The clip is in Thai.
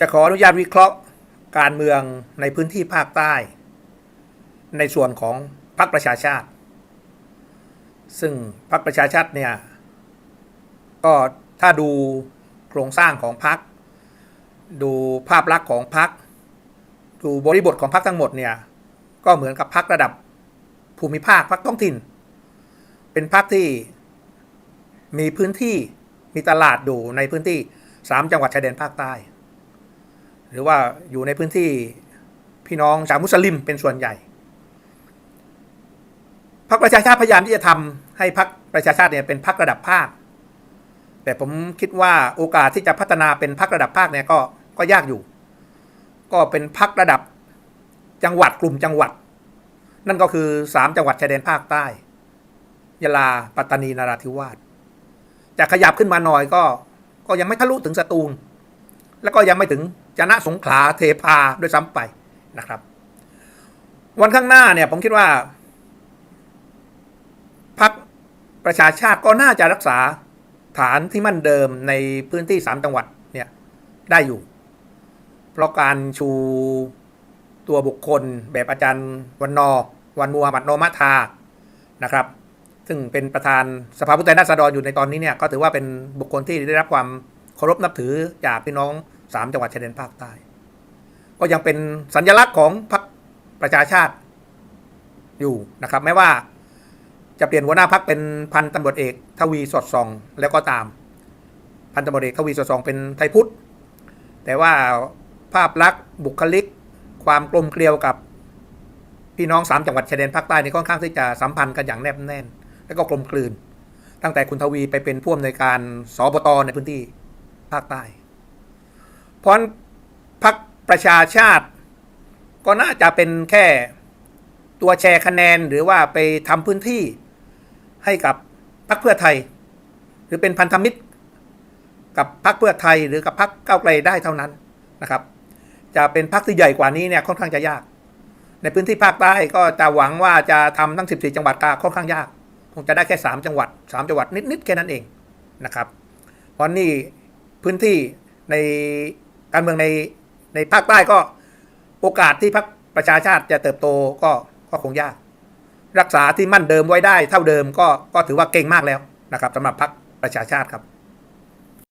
จะขออนุญาตวิเคราะห์การเมืองในพื้นที่ภาคใต้ ในส่วนของพรรคประชาชาติ ซึ่งพรรคประชาชาติเนี่ย ก็ถ้าดูโครงสร้างของพรรคดูภาพลักษณ์ของพรรคดูบริบทของพรรคทั้งหมดเนี่ย ก็เหมือนกับพรรคระดับภูมิภาคพรรคท้องถิ่น เป็นพรรคที่มีพื้นที่มีตลาดอยู่ในพื้นที่สามจังหวัดชายแดนภาคใต้ หรือว่าอยู่ในพื้นที่พี่น้องชาวมุสลิมเป็นส่วนใหญ่พรรคประชาชาติพยายามที่จะทำให้พรรคประชาชาติเนี่ยเป็นพรรคระดับภาค แต่ผมคิดว่าโอกาสที่จะพัฒนาเป็นพรรคระดับภาคเนี่ยก็ก็ยากอยู่ ก็เป็นพรรคระดับจังหวัดกลุ่มจังหวัด นั่นก็คือสามจังหวัดชายแดนภาคใต้ยะลาปัตตานีนราธิวาสจะขยับขึ้นมาหน่อยก็ก็ยังไม่ทะลุถึงสตูล แล้วก็ยังไม่ถึงจะนะสงขลาเทพาด้วยซ้ำไปนะครับ วันข้างหน้าเนี่ยผมคิดว่าพรรคประชาชาติก็น่าจะรักษาฐานที่มั่นเดิมในพื้นที่สามจังหวัดเนี่ยได้อยู่ เพราะการชูตัวบุคคลแบบอาจารย์วันนอ วันมูฮัมหมัดโนมาทานะครับ ซึ่งเป็นประธานสภาผู้แทนราษฎรอยู่ในตอนนี้เนี่ยก็ถือว่าเป็นบุคคลที่ได้รับความ เคารพนับถือจากพี่น้องสามจังหวัดชายแดนภาคใต้ ก็ยังเป็นสัญลักษณ์ของพรรคประชาชาติอยู่นะครับไม่ว่าจะเปลี่ยนหัวหน้าพรรคเป็นพันตำรวจเอกทวีสอดส่อง แล้วก็ตาม พันตำรวจเอกทวีสอดส่อง เป็นไทยพุทธ แต่ว่าภาพลักษณ์บุคลิก ความกลมเกลียวกับพี่น้องสามจังหวัดชายแดนภาคใต้นี่ค่อนข้างที่จะสัมพันธ์กันอย่างแนบแน่น และก็กลมกลืน ตั้งแต่คุณทวีไปเป็นผู้อำนวยการสบตในพื้นที่ ภาคใต้เพราะพรรคประชาชาติ ก็น่าจะเป็นแค่ตัวแชร์คะแนนหรือว่าไปทำพื้นที่ให้กับพรรคเพื่อไทย หรือเป็นพันธมิตร กับพรรคเพื่อไทยหรือกับพรรคก้าวไกลได้เท่านั้นนะครับ จะเป็นพรรคที่ใหญ่กว่านี้เนี่ยค่อนข้างจะยาก ในพื้นที่ภาคใต้ก็จะหวังว่าจะทำทั้ง 14 จังหวัดก็ค่อนข้างยาก คงจะได้แค่ 3 จังหวัด 3 จังหวัดนิดๆแค่นั้นเองนะครับ เพราะนี่ พื้นที่ในการเมืองในในภาคใต้ก็โอกาสที่พรรคประชาชาติจะเติบโตก็ก็คงยาก รักษาที่มั่นเดิมไว้ได้เท่าเดิมก็ก็ถือว่าเก่งมากแล้วนะครับสำหรับพรรคประชาชาติครับ